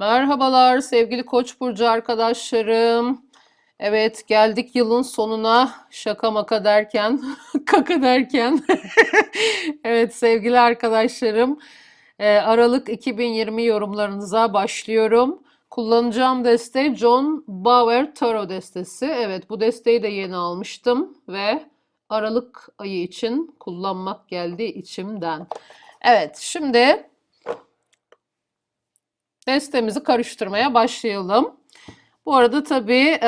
Merhabalar sevgili Koç burcu arkadaşlarım. Evet geldik yılın sonuna şaka maka derken kaka derken. Evet sevgili arkadaşlarım e, Aralık 2020 yorumlarınıza başlıyorum. Kullanacağım deste John Bauer Tarot destesi. Evet bu desteği de yeni almıştım ve Aralık ayı için kullanmak geldi içimden. Evet şimdi Destemizi karıştırmaya başlayalım. Bu arada tabii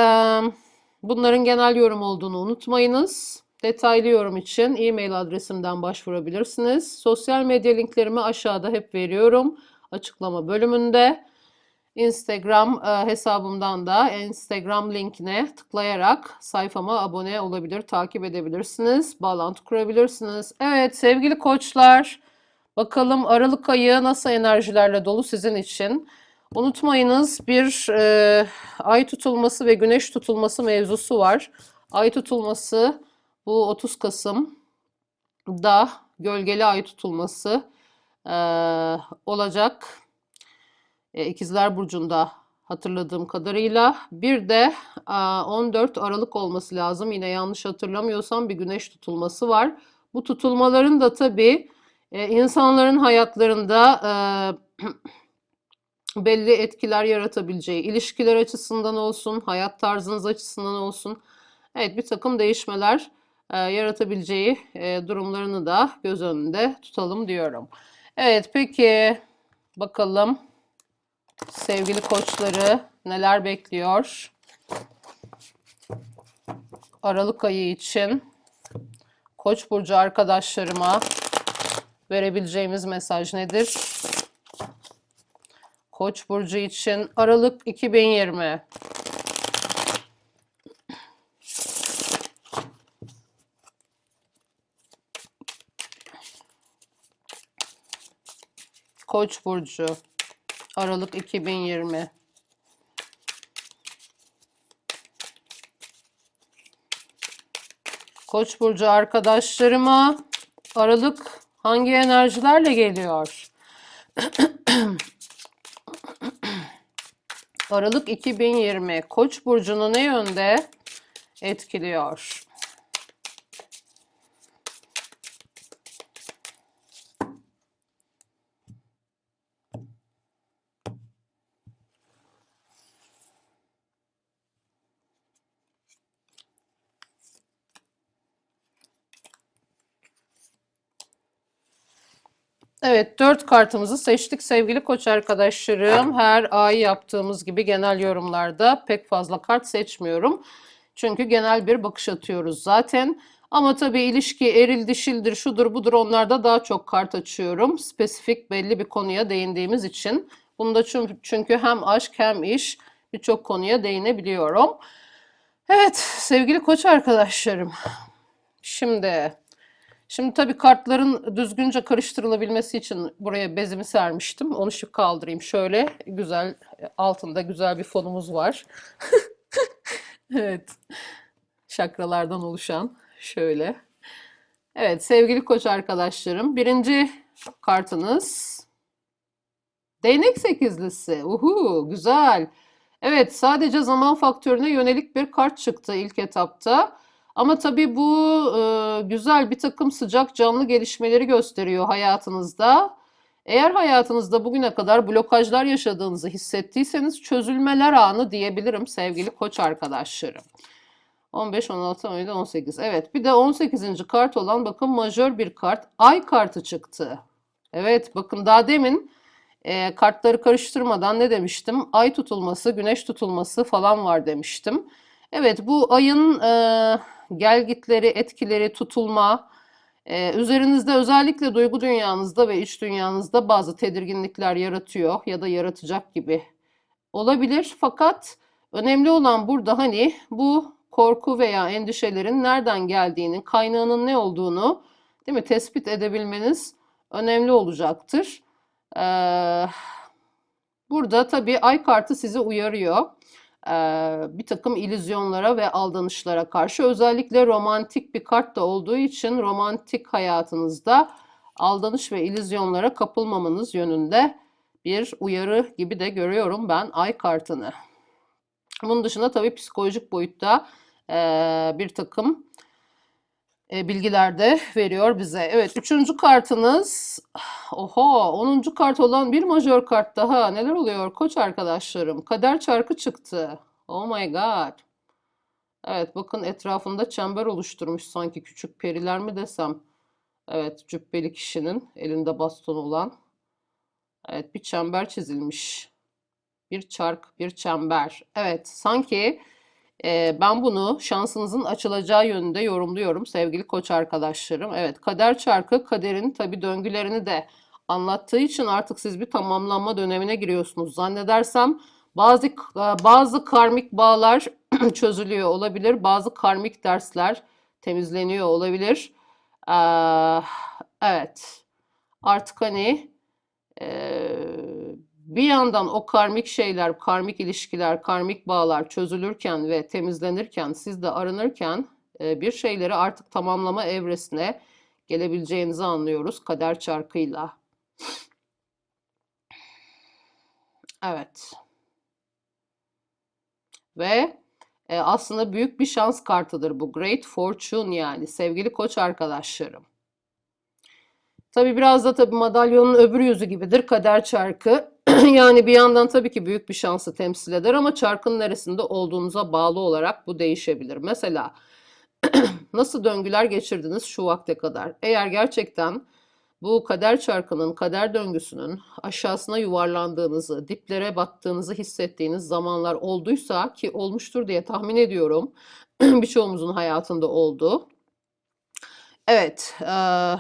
bunların genel yorum olduğunu unutmayınız. Detaylı yorum için e-mail adresimden başvurabilirsiniz. Sosyal medya linklerimi aşağıda hep veriyorum. Açıklama bölümünde. Instagram hesabımdan da Instagram linkine tıklayarak sayfama abone olabilir, takip edebilirsiniz, bağlantı kurabilirsiniz. Evet sevgili koçlar, bakalım Aralık ayı nasıl enerjilerle dolu sizin için. Unutmayınız bir e, ay tutulması ve güneş tutulması mevzusu var. Ay tutulması bu 30 Kasım'da gölgeli ay tutulması e, olacak. E, İkizler Burcu'nda hatırladığım kadarıyla. Bir de e, 14 Aralık olması lazım. Yine yanlış hatırlamıyorsam bir güneş tutulması var. Bu tutulmaların da tabii e, insanların hayatlarında belli etkiler yaratabileceği, ilişkiler açısından olsun, hayat tarzınız açısından olsun, evet bir takım değişmeler yaratabileceği durumlarını da göz önünde tutalım diyorum. Evet peki bakalım sevgili koçları neler bekliyor? Aralık ayı için Koç burcu arkadaşlarıma verebileceğimiz mesaj nedir? Koç burcu için Aralık 2020. Koç burcu Aralık 2020. Koç burcu arkadaşlarıma Aralık hangi enerjilerle geliyor? Aralık 2020 Koç burcunu ne yönde etkiliyor? Evet, dört kartımızı seçtik sevgili koç arkadaşlarım. Her ay yaptığımız gibi genel yorumlarda pek fazla kart seçmiyorum. Çünkü genel bir bakış atıyoruz zaten. Ama tabii ilişki eril dişildir, şudur budur onlarda daha çok kart açıyorum. Spesifik belli bir konuya değindiğimiz için. Bunda çünkü hem aşk hem iş birçok konuya değinebiliyorum. Evet sevgili koç arkadaşlarım. Şimdi Şimdi tabii kartların düzgünce karıştırılabilmesi için buraya bezimi sermiştim. Onu şu kaldırayım. Şöyle güzel altında güzel bir fonumuz var. Evet. Şakralardan oluşan şöyle. Evet sevgili koç arkadaşlarım. Birinci kartınız değnek sekizlisi. Uhu güzel. Evet sadece zaman faktörüne yönelik bir kart çıktı ilk etapta. Ama tabii bu e, güzel bir takım sıcak canlı gelişmeleri gösteriyor hayatınızda. Eğer hayatınızda bugüne kadar blokajlar yaşadığınızı hissettiyseniz çözülmeler anı diyebilirim sevgili koç arkadaşlarım. 15, 16, 17, 18. Evet bir de 18. kart olan bakın majör bir kart. Ay kartı çıktı. Evet bakın daha demin e, kartları karıştırmadan ne demiştim? Ay tutulması, güneş tutulması falan var demiştim. Evet bu ayın e, gelgitleri, etkileri, tutulma, e, üzerinizde özellikle duygu dünyanızda ve iç dünyanızda bazı tedirginlikler yaratıyor ya da yaratacak gibi olabilir. Fakat önemli olan burada hani bu korku veya endişelerin nereden geldiğini, kaynağının ne olduğunu değil mi tespit edebilmeniz önemli olacaktır. Ee, burada tabii ay kartı sizi uyarıyor bir takım illüzyonlara ve aldanışlara karşı özellikle romantik bir kart da olduğu için romantik hayatınızda aldanış ve illüzyonlara kapılmamanız yönünde bir uyarı gibi de görüyorum ben ay kartını. Bunun dışında tabii psikolojik boyutta bir takım e, bilgiler de veriyor bize. Evet, üçüncü kartınız. Oha, onuncu kart olan bir majör kart daha. Neler oluyor koç arkadaşlarım? Kader çarkı çıktı. Oh my god. Evet, bakın etrafında çember oluşturmuş sanki küçük periler mi desem. Evet, cübbeli kişinin elinde baston olan. Evet, bir çember çizilmiş. Bir çark, bir çember. Evet, sanki e, ben bunu şansınızın açılacağı yönünde yorumluyorum sevgili koç arkadaşlarım. Evet, kader çarkı kaderin tabii döngülerini de anlattığı için artık siz bir tamamlanma dönemine giriyorsunuz. Zannedersem bazı bazı karmik bağlar çözülüyor olabilir, bazı karmik dersler temizleniyor olabilir. Ee, evet, artık hani ee, bir yandan o karmik şeyler, karmik ilişkiler, karmik bağlar çözülürken ve temizlenirken, siz de arınırken e, bir şeyleri artık tamamlama evresine gelebileceğinizi anlıyoruz kader çarkıyla. Evet. Ve e, aslında büyük bir şans kartıdır bu. Great Fortune yani sevgili koç arkadaşlarım. Tabii biraz da tabii madalyonun öbür yüzü gibidir kader çarkı. Yani bir yandan tabii ki büyük bir şansı temsil eder ama çarkın neresinde olduğunuza bağlı olarak bu değişebilir. Mesela nasıl döngüler geçirdiniz şu vakte kadar? Eğer gerçekten bu kader çarkının, kader döngüsünün aşağısına yuvarlandığınızı, diplere battığınızı hissettiğiniz zamanlar olduysa ki olmuştur diye tahmin ediyorum. Birçoğumuzun hayatında oldu. Evet, eee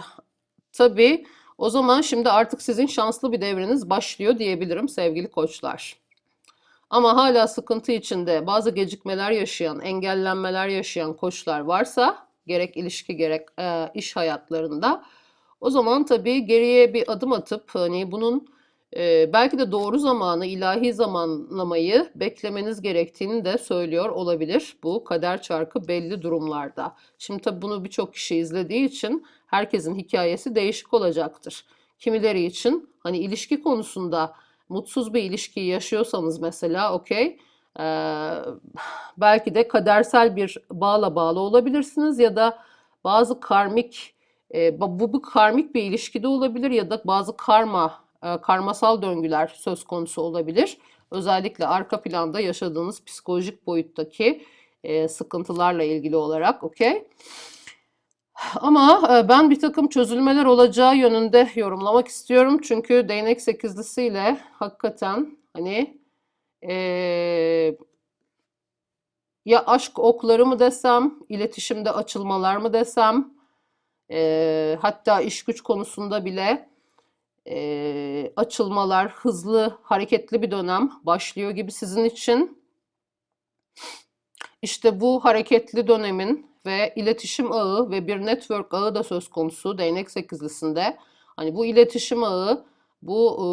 Tabii o zaman şimdi artık sizin şanslı bir devreniz başlıyor diyebilirim sevgili koçlar. Ama hala sıkıntı içinde bazı gecikmeler yaşayan, engellenmeler yaşayan koçlar varsa gerek ilişki gerek e, iş hayatlarında o zaman tabii geriye bir adım atıp hani bunun e, belki de doğru zamanı, ilahi zamanlamayı beklemeniz gerektiğini de söylüyor olabilir bu kader çarkı belli durumlarda. Şimdi tabii bunu birçok kişi izlediği için herkesin hikayesi değişik olacaktır. Kimileri için hani ilişki konusunda mutsuz bir ilişkiyi yaşıyorsanız mesela okey ee, belki de kadersel bir bağla bağlı olabilirsiniz ya da bazı karmik e, bu bir karmik bir ilişkide olabilir ya da bazı karma e, karmasal döngüler söz konusu olabilir. Özellikle arka planda yaşadığınız psikolojik boyuttaki e, sıkıntılarla ilgili olarak okey. Ama e, ben bir takım çözülmeler olacağı yönünde yorumlamak istiyorum. Çünkü değnek sekizlisiyle hakikaten hani e, ya aşk okları mı desem, iletişimde açılmalar mı desem, e, hatta iş güç konusunda bile e, açılmalar, hızlı, hareketli bir dönem başlıyor gibi sizin için. İşte bu hareketli dönemin ve iletişim ağı ve bir network ağı da söz konusu değnek sekizlisinde. Hani bu iletişim ağı bu e,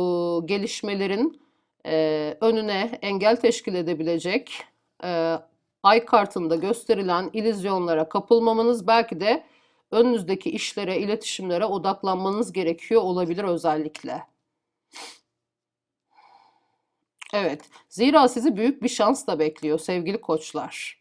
gelişmelerin e, önüne engel teşkil edebilecek e, ay kartında gösterilen ilizyonlara kapılmamanız belki de önünüzdeki işlere, iletişimlere odaklanmanız gerekiyor olabilir özellikle. Evet, zira sizi büyük bir şans da bekliyor sevgili koçlar.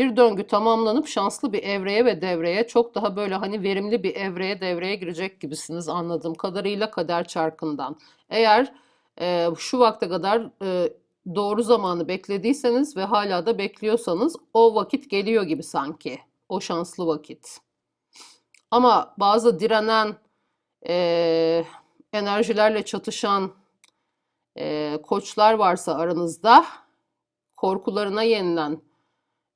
Bir döngü tamamlanıp şanslı bir evreye ve devreye çok daha böyle hani verimli bir evreye devreye girecek gibisiniz anladığım kadarıyla kader çarkından. Eğer e, şu vakte kadar e, doğru zamanı beklediyseniz ve hala da bekliyorsanız o vakit geliyor gibi sanki. O şanslı vakit. Ama bazı direnen e, enerjilerle çatışan e, koçlar varsa aranızda korkularına yenilen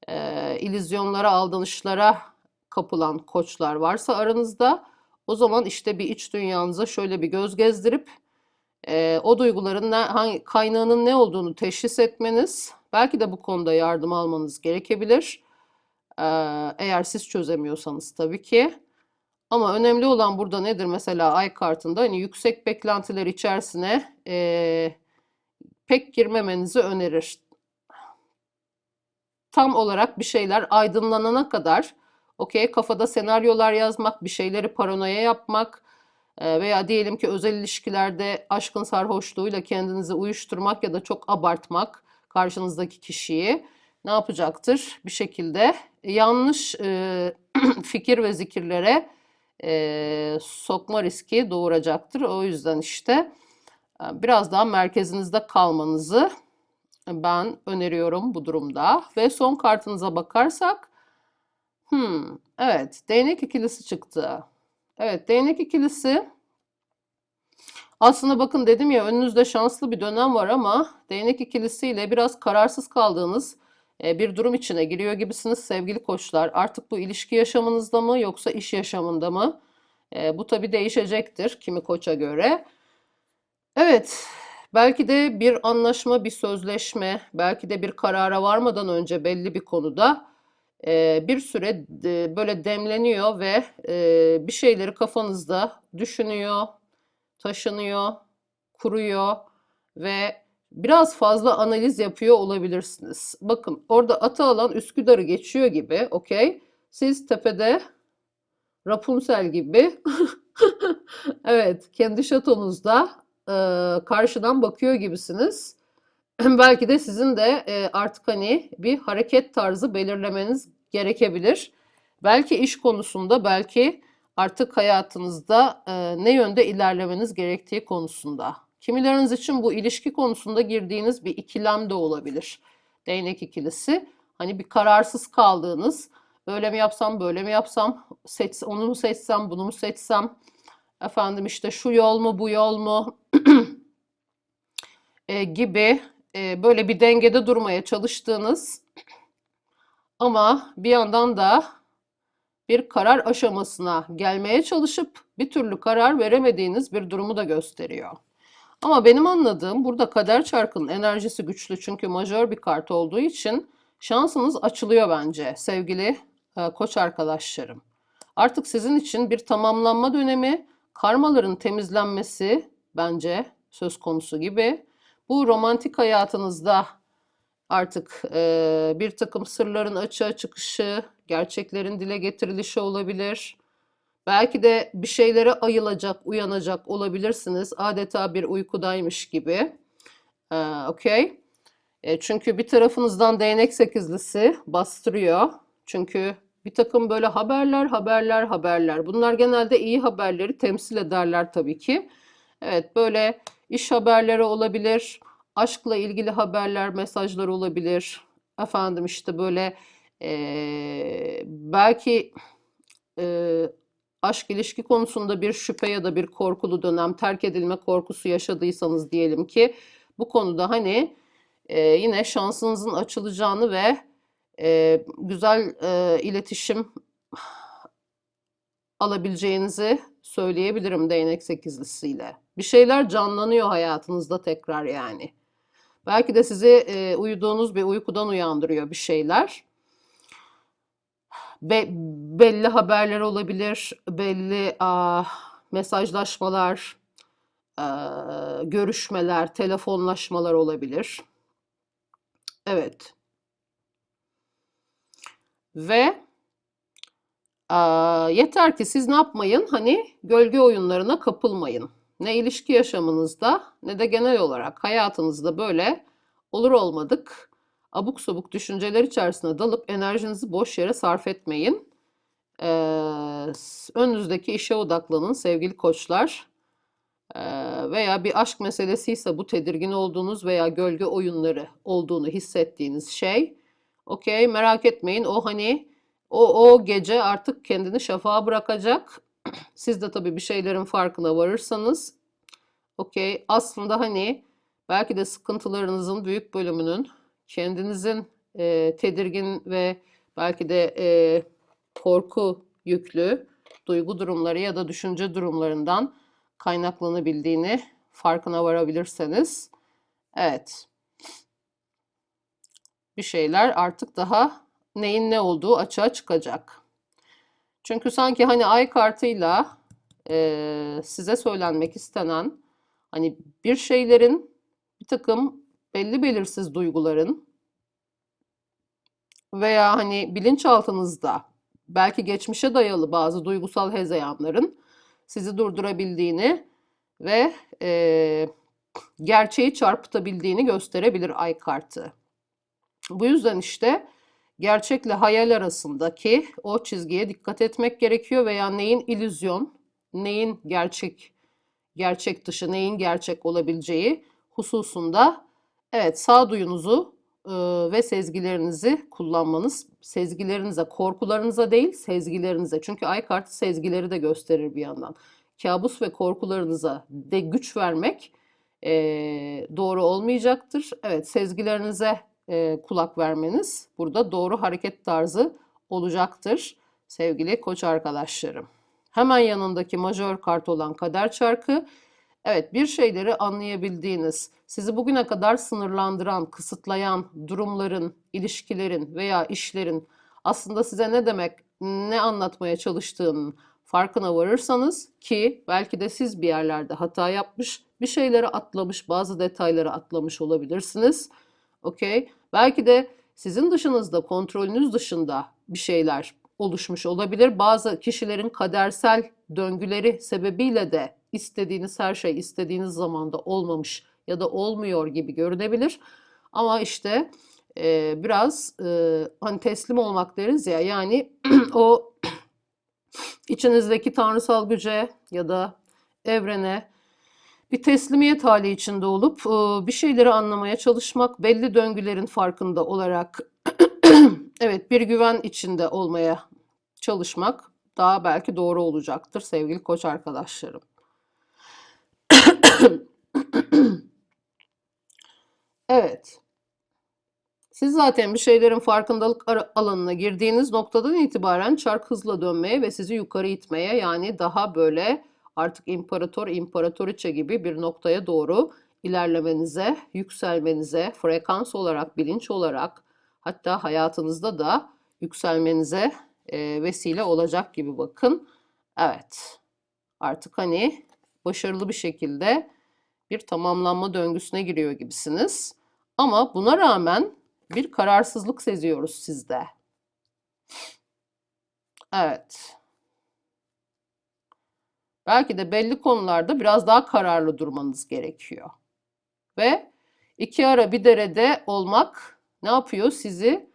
e, illüzyonlara, aldanışlara kapılan koçlar varsa aranızda o zaman işte bir iç dünyanıza şöyle bir göz gezdirip e, o duyguların ne, hangi, kaynağının ne olduğunu teşhis etmeniz, belki de bu konuda yardım almanız gerekebilir. E, eğer siz çözemiyorsanız tabii ki. Ama önemli olan burada nedir? Mesela ay kartında hani yüksek beklentiler içerisine e, pek girmemenizi önerir tam olarak bir şeyler aydınlanana kadar okey kafada senaryolar yazmak, bir şeyleri paranoya yapmak, E, veya diyelim ki özel ilişkilerde aşkın sarhoşluğuyla kendinizi uyuşturmak ya da çok abartmak karşınızdaki kişiyi ne yapacaktır? Bir şekilde yanlış e, fikir ve zikirlere e, sokma riski doğuracaktır. O yüzden işte e, biraz daha merkezinizde kalmanızı ben öneriyorum bu durumda. Ve son kartınıza bakarsak, hmm, evet, değnek ikilisi çıktı. Evet, değnek ikilisi aslında bakın dedim ya önünüzde şanslı bir dönem var ama değnek ikilisiyle biraz kararsız kaldığınız e, bir durum içine giriyor gibisiniz sevgili koçlar. Artık bu ilişki yaşamınızda mı yoksa iş yaşamında mı? E, bu tabii değişecektir kimi koça göre. Evet, belki de bir anlaşma, bir sözleşme, belki de bir karara varmadan önce belli bir konuda bir süre böyle demleniyor ve bir şeyleri kafanızda düşünüyor, taşınıyor, kuruyor ve biraz fazla analiz yapıyor olabilirsiniz. Bakın orada atı alan Üsküdar'ı geçiyor gibi, okey? Siz tepede Rapunzel gibi evet kendi şatonuzda e, karşıdan bakıyor gibisiniz. Belki de sizin de e, artık hani bir hareket tarzı belirlemeniz gerekebilir. Belki iş konusunda, belki artık hayatınızda e, ne yönde ilerlemeniz gerektiği konusunda. Kimileriniz için bu ilişki konusunda girdiğiniz bir ikilem de olabilir. Değnek ikilisi. Hani bir kararsız kaldığınız, öyle mi yapsam, böyle mi yapsam, seç, onu mu seçsem, bunu mu seçsem, efendim işte şu yol mu, bu yol mu e, gibi e, böyle bir dengede durmaya çalıştığınız ama bir yandan da bir karar aşamasına gelmeye çalışıp bir türlü karar veremediğiniz bir durumu da gösteriyor. Ama benim anladığım burada kader çarkının enerjisi güçlü çünkü majör bir kart olduğu için şansınız açılıyor bence sevgili e, koç arkadaşlarım. Artık sizin için bir tamamlanma dönemi, karmaların temizlenmesi bence söz konusu gibi. Bu romantik hayatınızda artık e, bir takım sırların açığa çıkışı, gerçeklerin dile getirilişi olabilir. Belki de bir şeylere ayılacak, uyanacak olabilirsiniz. Adeta bir uykudaymış gibi. Ee, Okey. E, çünkü bir tarafınızdan değnek sekizlisi bastırıyor. Çünkü bir takım böyle haberler, haberler, haberler. Bunlar genelde iyi haberleri temsil ederler tabii ki. Evet, böyle iş haberleri olabilir, aşkla ilgili haberler, mesajlar olabilir. Efendim işte böyle e, belki e, aşk ilişki konusunda bir şüphe ya da bir korkulu dönem, terk edilme korkusu yaşadıysanız diyelim ki bu konuda hani e, yine şansınızın açılacağını ve e, güzel e, iletişim alabileceğinizi söyleyebilirim değnek sekizlisiyle. Bir şeyler canlanıyor hayatınızda tekrar yani. Belki de sizi e, uyuduğunuz bir uykudan uyandırıyor bir şeyler. Be belli haberler olabilir, belli a, mesajlaşmalar, a, görüşmeler, telefonlaşmalar olabilir. Evet. Ve a, yeter ki siz ne yapmayın? Hani gölge oyunlarına kapılmayın. Ne ilişki yaşamınızda ne de genel olarak hayatınızda böyle olur olmadık abuk sabuk düşünceler içerisine dalıp enerjinizi boş yere sarf etmeyin. Ee, önünüzdeki işe odaklanın sevgili koçlar. Veya bir aşk meselesi ise bu tedirgin olduğunuz veya gölge oyunları olduğunu hissettiğiniz şey. Okey merak etmeyin o hani o, o gece artık kendini şafağa bırakacak. Siz de tabii bir şeylerin farkına varırsanız. Okey aslında hani belki de sıkıntılarınızın büyük bölümünün kendinizin e, tedirgin ve belki de e, korku yüklü duygu durumları ya da düşünce durumlarından kaynaklanabildiğini farkına varabilirseniz evet bir şeyler artık daha neyin ne olduğu açığa çıkacak. Çünkü sanki hani ay kartıyla e, size söylenmek istenen hani bir şeylerin bir takım belli belirsiz duyguların veya hani bilinçaltınızda belki geçmişe dayalı bazı duygusal hezeyanların sizi durdurabildiğini ve e, gerçeği çarpıtabildiğini gösterebilir ay kartı. Bu yüzden işte gerçekle hayal arasındaki o çizgiye dikkat etmek gerekiyor veya neyin illüzyon, neyin gerçek, gerçek dışı, neyin gerçek olabileceği hususunda evet sağduyunuzu e, ve sezgilerinizi kullanmanız, sezgilerinize, korkularınıza değil, sezgilerinize. Çünkü ay kartı sezgileri de gösterir bir yandan. Kabus ve korkularınıza de güç vermek e, doğru olmayacaktır. Evet, sezgilerinize e, kulak vermeniz burada doğru hareket tarzı olacaktır sevgili koç arkadaşlarım. Hemen yanındaki majör kart olan kader çarkı. Evet bir şeyleri anlayabildiğiniz, sizi bugüne kadar sınırlandıran, kısıtlayan durumların, ilişkilerin veya işlerin aslında size ne demek, ne anlatmaya çalıştığının farkına varırsanız ki belki de siz bir yerlerde hata yapmış, bir şeyleri atlamış, bazı detayları atlamış olabilirsiniz. Okey. Belki de sizin dışınızda, kontrolünüz dışında bir şeyler oluşmuş olabilir. Bazı kişilerin kadersel döngüleri sebebiyle de istediğiniz her şey istediğiniz zamanda olmamış ya da olmuyor gibi görünebilir. Ama işte e, biraz e, hani teslim olmak deriz ya yani o içinizdeki tanrısal güce ya da evrene bir teslimiyet hali içinde olup e, bir şeyleri anlamaya çalışmak, belli döngülerin farkında olarak evet bir güven içinde olmaya çalışmak daha belki doğru olacaktır sevgili koç arkadaşlarım. Evet. Siz zaten bir şeylerin farkındalık alanına girdiğiniz noktadan itibaren çark hızla dönmeye ve sizi yukarı itmeye yani daha böyle artık imparator, imparatoriçe gibi bir noktaya doğru ilerlemenize, yükselmenize, frekans olarak, bilinç olarak hatta hayatınızda da yükselmenize e, vesile olacak gibi bakın. Evet. Artık hani başarılı bir şekilde bir tamamlanma döngüsüne giriyor gibisiniz. Ama buna rağmen bir kararsızlık seziyoruz sizde. Evet. Belki de belli konularda biraz daha kararlı durmanız gerekiyor. Ve iki ara bir derede olmak ne yapıyor? Sizi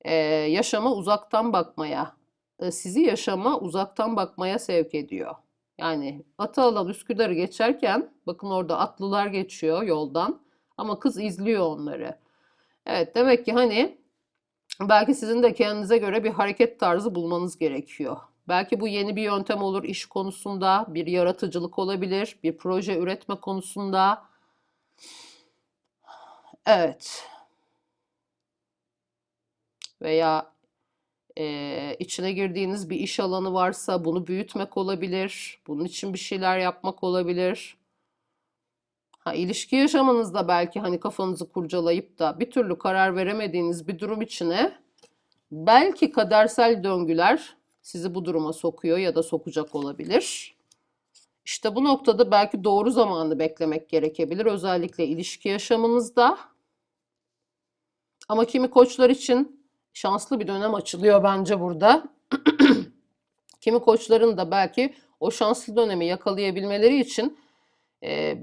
e, yaşama uzaktan bakmaya, e, sizi yaşama uzaktan bakmaya sevk ediyor. Yani Atalan Üsküdar'ı geçerken bakın orada atlılar geçiyor yoldan ama kız izliyor onları. Evet demek ki hani belki sizin de kendinize göre bir hareket tarzı bulmanız gerekiyor. Belki bu yeni bir yöntem olur iş konusunda, bir yaratıcılık olabilir, bir proje üretme konusunda. Evet. Veya e, içine girdiğiniz bir iş alanı varsa bunu büyütmek olabilir. Bunun için bir şeyler yapmak olabilir. Ha, ilişki yaşamınızda belki hani kafanızı kurcalayıp da bir türlü karar veremediğiniz bir durum içine belki kadersel döngüler sizi bu duruma sokuyor ya da sokacak olabilir. İşte bu noktada belki doğru zamanı beklemek gerekebilir. Özellikle ilişki yaşamınızda. Ama kimi koçlar için şanslı bir dönem açılıyor bence burada. kimi koçların da belki o şanslı dönemi yakalayabilmeleri için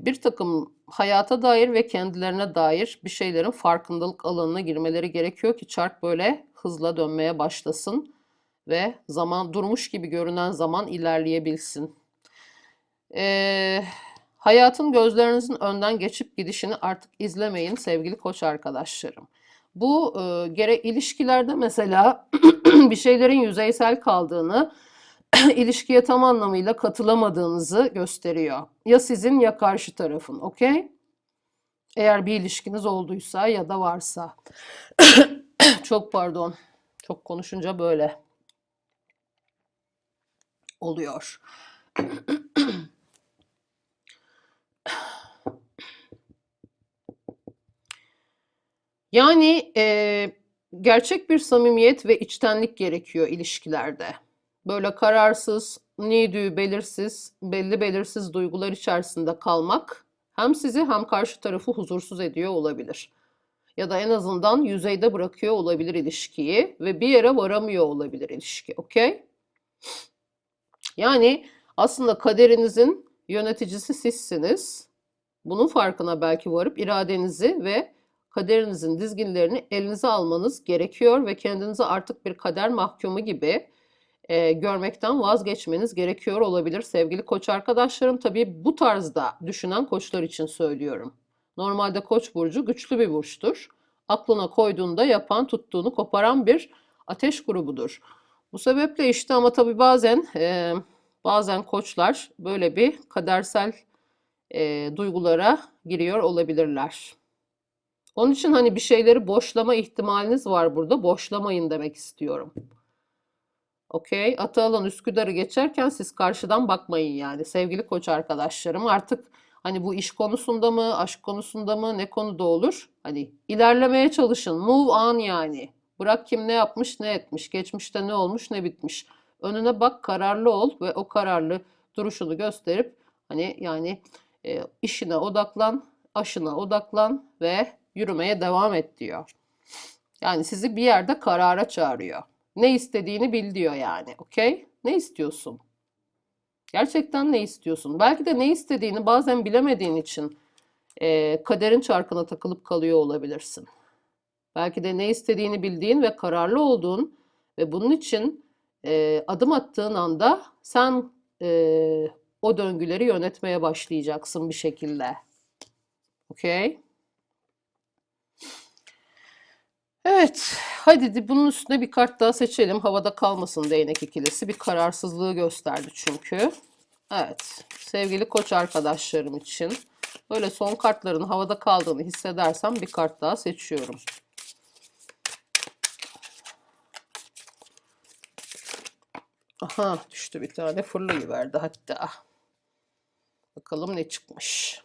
bir takım hayata dair ve kendilerine dair bir şeylerin farkındalık alanına girmeleri gerekiyor ki çark böyle hızla dönmeye başlasın ve zaman durmuş gibi görünen zaman ilerleyebilsin. Ee, hayatın gözlerinizin önden geçip gidişini artık izlemeyin sevgili koç arkadaşlarım. Bu e, gerek ilişkilerde mesela bir şeylerin yüzeysel kaldığını, ilişkiye tam anlamıyla katılamadığınızı gösteriyor. Ya sizin ya karşı tarafın, okey? Eğer bir ilişkiniz olduysa ya da varsa. Çok pardon. Çok konuşunca böyle oluyor. Yani e, gerçek bir samimiyet ve içtenlik gerekiyor ilişkilerde. Böyle kararsız, nidü belirsiz, belli belirsiz duygular içerisinde kalmak hem sizi hem karşı tarafı huzursuz ediyor olabilir. Ya da en azından yüzeyde bırakıyor olabilir ilişkiyi ve bir yere varamıyor olabilir ilişki, okey? Yani Aslında kaderinizin yöneticisi sizsiniz. Bunun farkına belki varıp iradenizi ve kaderinizin dizginlerini elinize almanız gerekiyor ve kendinizi artık bir kader mahkumu gibi e, görmekten vazgeçmeniz gerekiyor olabilir sevgili koç arkadaşlarım. Tabii bu tarzda düşünen koçlar için söylüyorum. Normalde koç burcu güçlü bir burçtur. Aklına koyduğunda yapan, tuttuğunu koparan bir ateş grubudur. Bu sebeple işte ama tabii bazen e, bazen koçlar böyle bir kadersel e, duygulara giriyor olabilirler. Onun için hani bir şeyleri boşlama ihtimaliniz var burada. Boşlamayın demek istiyorum. Okey. Atı alan Üsküdar'ı geçerken siz karşıdan bakmayın yani. Sevgili koç arkadaşlarım artık hani bu iş konusunda mı, aşk konusunda mı, ne konuda olur? Hani ilerlemeye çalışın. Move on yani. Bırak kim ne yapmış, ne etmiş, geçmişte ne olmuş, ne bitmiş. Önüne bak, kararlı ol ve o kararlı duruşunu gösterip hani yani e, işine odaklan, aşına odaklan ve yürümeye devam et diyor. Yani sizi bir yerde karara çağırıyor. Ne istediğini bil diyor yani. Okey? Ne istiyorsun? Gerçekten ne istiyorsun? Belki de ne istediğini bazen bilemediğin için e, kaderin çarkına takılıp kalıyor olabilirsin. Belki de ne istediğini bildiğin ve kararlı olduğun ve bunun için e, adım attığın anda sen e, o döngüleri yönetmeye başlayacaksın bir şekilde. Okey? Evet, hadi bunun üstüne bir kart daha seçelim. Havada kalmasın değnek ikilisi. Bir kararsızlığı gösterdi çünkü. Evet, sevgili koç arkadaşlarım için böyle son kartların havada kaldığını hissedersem bir kart daha seçiyorum. Aha, düştü bir tane fırlayıverdi hatta. Bakalım ne çıkmış.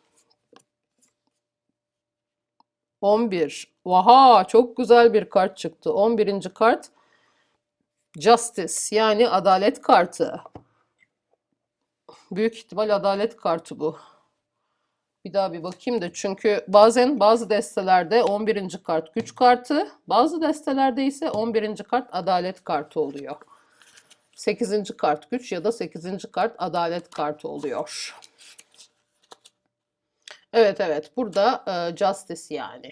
11. Vaha çok güzel bir kart çıktı. 11. kart Justice yani adalet kartı. Büyük ihtimal adalet kartı bu. Bir daha bir bakayım da çünkü bazen bazı destelerde 11. kart güç kartı, bazı destelerde ise 11. kart adalet kartı oluyor. 8. kart güç ya da 8. kart adalet kartı oluyor. Evet evet burada e, Justice yani.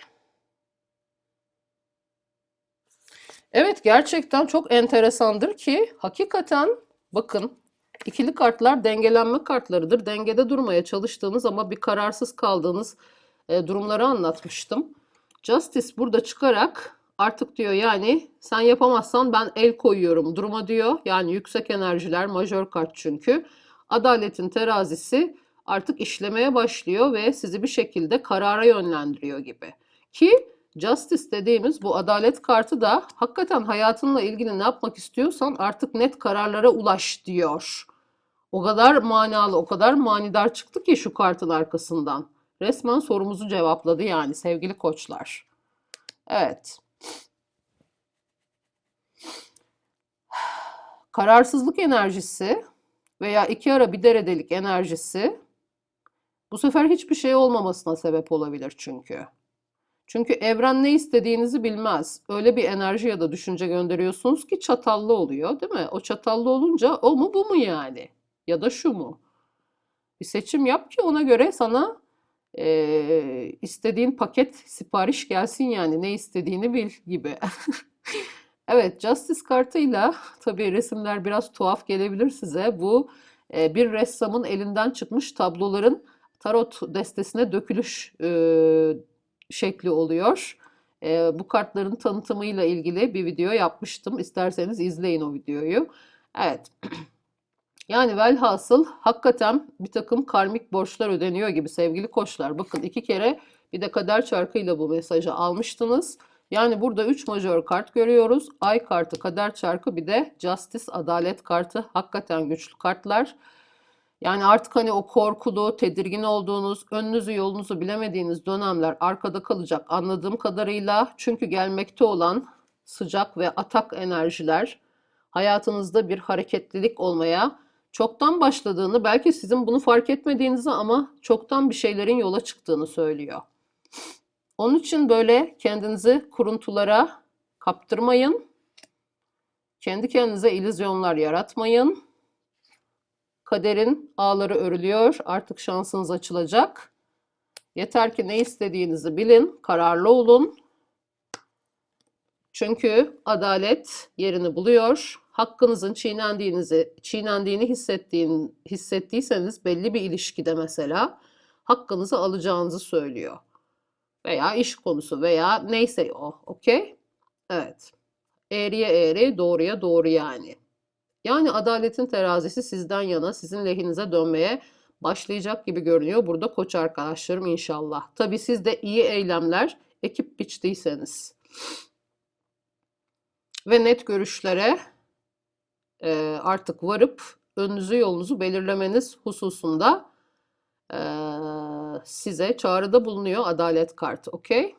Evet gerçekten çok enteresandır ki hakikaten bakın ikili kartlar dengelenme kartlarıdır. Dengede durmaya çalıştığınız ama bir kararsız kaldığınız e, durumları anlatmıştım. Justice burada çıkarak artık diyor yani sen yapamazsan ben el koyuyorum duruma diyor. Yani yüksek enerjiler majör kart çünkü. Adaletin terazisi artık işlemeye başlıyor ve sizi bir şekilde karara yönlendiriyor gibi. Ki Justice dediğimiz bu adalet kartı da hakikaten hayatınla ilgili ne yapmak istiyorsan artık net kararlara ulaş diyor. O kadar manalı, o kadar manidar çıktı ki şu kartın arkasından. Resmen sorumuzu cevapladı yani sevgili koçlar. Evet. Kararsızlık enerjisi veya iki ara bir deredelik enerjisi bu sefer hiçbir şey olmamasına sebep olabilir çünkü. Çünkü evren ne istediğinizi bilmez. Öyle bir enerji ya da düşünce gönderiyorsunuz ki çatallı oluyor, değil mi? O çatallı olunca o mu bu mu yani? Ya da şu mu? Bir seçim yap ki ona göre sana e, istediğin paket sipariş gelsin yani ne istediğini bil gibi. Evet, Justice kartıyla tabii resimler biraz tuhaf gelebilir size. Bu e, bir ressamın elinden çıkmış tabloların tarot destesine dökülüş e, şekli oluyor. E, bu kartların tanıtımıyla ilgili bir video yapmıştım. İsterseniz izleyin o videoyu. Evet. Yani velhasıl hakikaten bir takım karmik borçlar ödeniyor gibi sevgili koçlar. Bakın iki kere bir de kader çarkıyla bu mesajı almıştınız. Yani burada 3 majör kart görüyoruz. Ay kartı, kader çarkı bir de Justice, adalet kartı. Hakikaten güçlü kartlar. Yani artık hani o korkulu, tedirgin olduğunuz, önünüzü yolunuzu bilemediğiniz dönemler arkada kalacak anladığım kadarıyla. Çünkü gelmekte olan sıcak ve atak enerjiler hayatınızda bir hareketlilik olmaya çoktan başladığını, belki sizin bunu fark etmediğinizi ama çoktan bir şeylerin yola çıktığını söylüyor. Onun için böyle kendinizi kuruntulara kaptırmayın. Kendi kendinize illüzyonlar yaratmayın. Kaderin ağları örülüyor. Artık şansınız açılacak. Yeter ki ne istediğinizi bilin, kararlı olun. Çünkü adalet yerini buluyor. Hakkınızın çiğnendiğinizi, çiğnendiğini hissettiğin, hissettiyseniz belli bir ilişkide mesela hakkınızı alacağınızı söylüyor. Veya iş konusu veya neyse o. Okey? Evet. Eğriye eğri, doğruya doğru yani. Yani adaletin terazisi sizden yana, sizin lehinize dönmeye başlayacak gibi görünüyor burada koç arkadaşlarım inşallah. Tabii siz de iyi eylemler ekip biçtiyseniz ve net görüşlere e, artık varıp önünüzü yolunuzu belirlemeniz hususunda e, size çağrıda bulunuyor adalet kartı. Okey?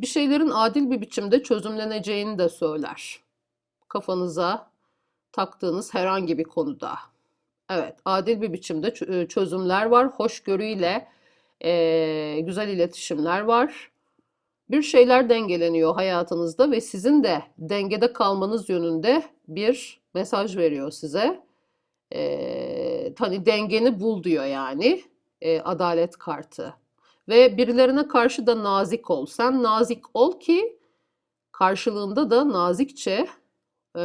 Bir şeylerin adil bir biçimde çözümleneceğini de söyler. Kafanıza taktığınız herhangi bir konuda. Evet, adil bir biçimde e, çözümler var. Hoşgörüyle e, güzel iletişimler var. Bir şeyler dengeleniyor hayatınızda ve sizin de dengede kalmanız yönünde bir mesaj veriyor size. Ee, hani dengeni bul diyor yani e, adalet kartı. Ve birilerine karşı da nazik ol. Sen nazik ol ki karşılığında da nazikçe, e,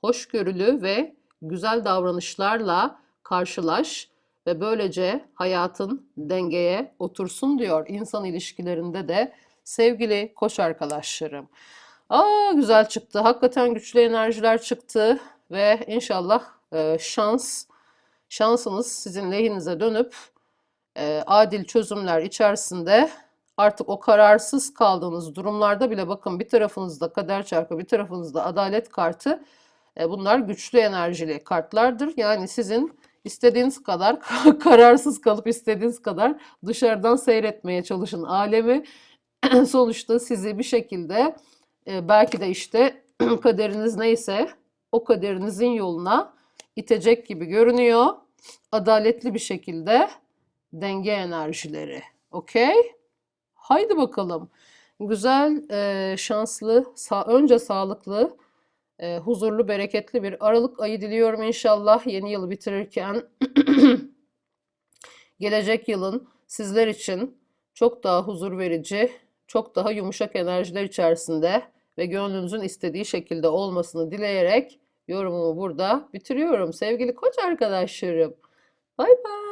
hoşgörülü ve güzel davranışlarla karşılaş ve böylece hayatın dengeye otursun diyor insan ilişkilerinde de sevgili koç arkadaşlarım. Aa güzel çıktı. Hakikaten güçlü enerjiler çıktı ve inşallah e, şans şansınız sizin lehinize dönüp e, adil çözümler içerisinde artık o kararsız kaldığınız durumlarda bile bakın bir tarafınızda kader çarkı, bir tarafınızda adalet kartı. E, bunlar güçlü enerjili kartlardır. Yani sizin istediğiniz kadar kararsız kalıp istediğiniz kadar dışarıdan seyretmeye çalışın alemi. Sonuçta sizi bir şekilde e, belki de işte kaderiniz neyse o kaderinizin yoluna itecek gibi görünüyor. Adaletli bir şekilde denge enerjileri. Okey? Haydi bakalım. Güzel, e, şanslı, sa- önce sağlıklı, e, huzurlu, bereketli bir Aralık ayı diliyorum inşallah yeni yılı bitirirken. Gelecek yılın sizler için çok daha huzur verici, çok daha yumuşak enerjiler içerisinde ve gönlünüzün istediği şekilde olmasını dileyerek yorumumu burada bitiriyorum. Sevgili koç arkadaşlarım. Bay bay.